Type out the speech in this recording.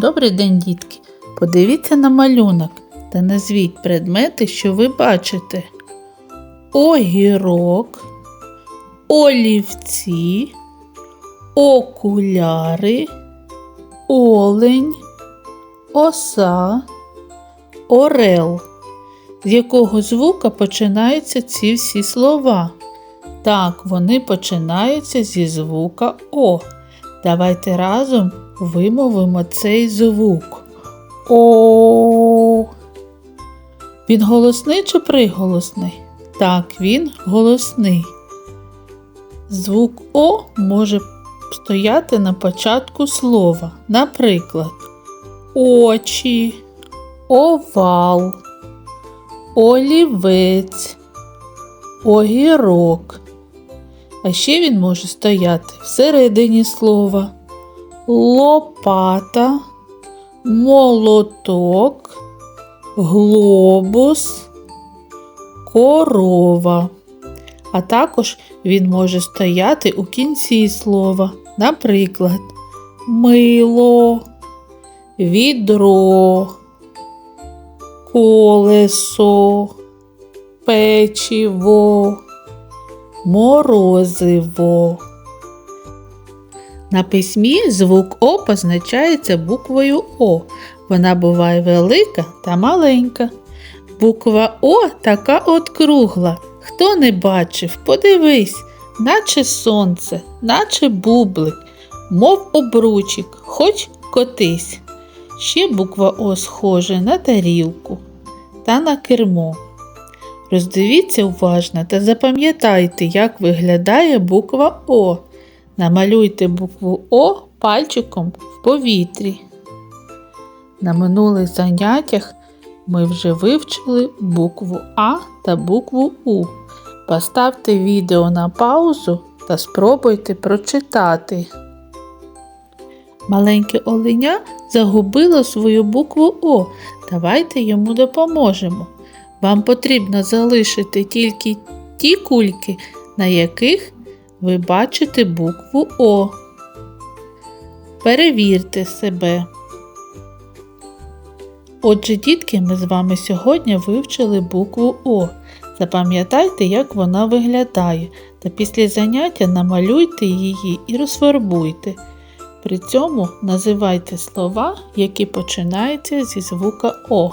Добрий день, дітки! Подивіться на малюнок та назвіть предмети, що ви бачите. Огірок, олівці, окуляри, олень, оса, орел. З якого звука починаються ці всі слова? Так, вони починаються зі звука О. Давайте разом вимовимо цей звук. О. Він голосний чи приголосний? Так, він голосний. Звук О може стояти на початку слова. Наприклад, очі, овал, олівець, огірок. А ще він може стояти всередині слова. Лопата, молоток, глобус, корова. А також він може стояти у кінці слова. Наприклад, мило, відро, колесо, печиво, морозиво. На письмі звук О позначається буквою О. Вона буває велика та маленька. Буква О така от кругла. Хто не бачив, подивись, наче сонце, наче бублик, мов обручик, хоч котись. Ще буква О схожа на тарілку та на кермо. Роздивіться уважно та запам'ятайте, як виглядає буква О. Намалюйте букву О пальчиком в повітрі. На минулих заняттях ми вже вивчили букву А та букву У. Поставте відео на паузу та спробуйте прочитати. Маленьке оленя загубило свою букву О. Давайте йому допоможемо. Вам потрібно залишити тільки ті кульки, на яких ви бачите букву О. Перевірте себе. Отже, дітки, ми з вами сьогодні вивчили букву О. Запам'ятайте, як вона виглядає, та після заняття намалюйте її і розфарбуйте. При цьому називайте слова, які починаються зі звука О.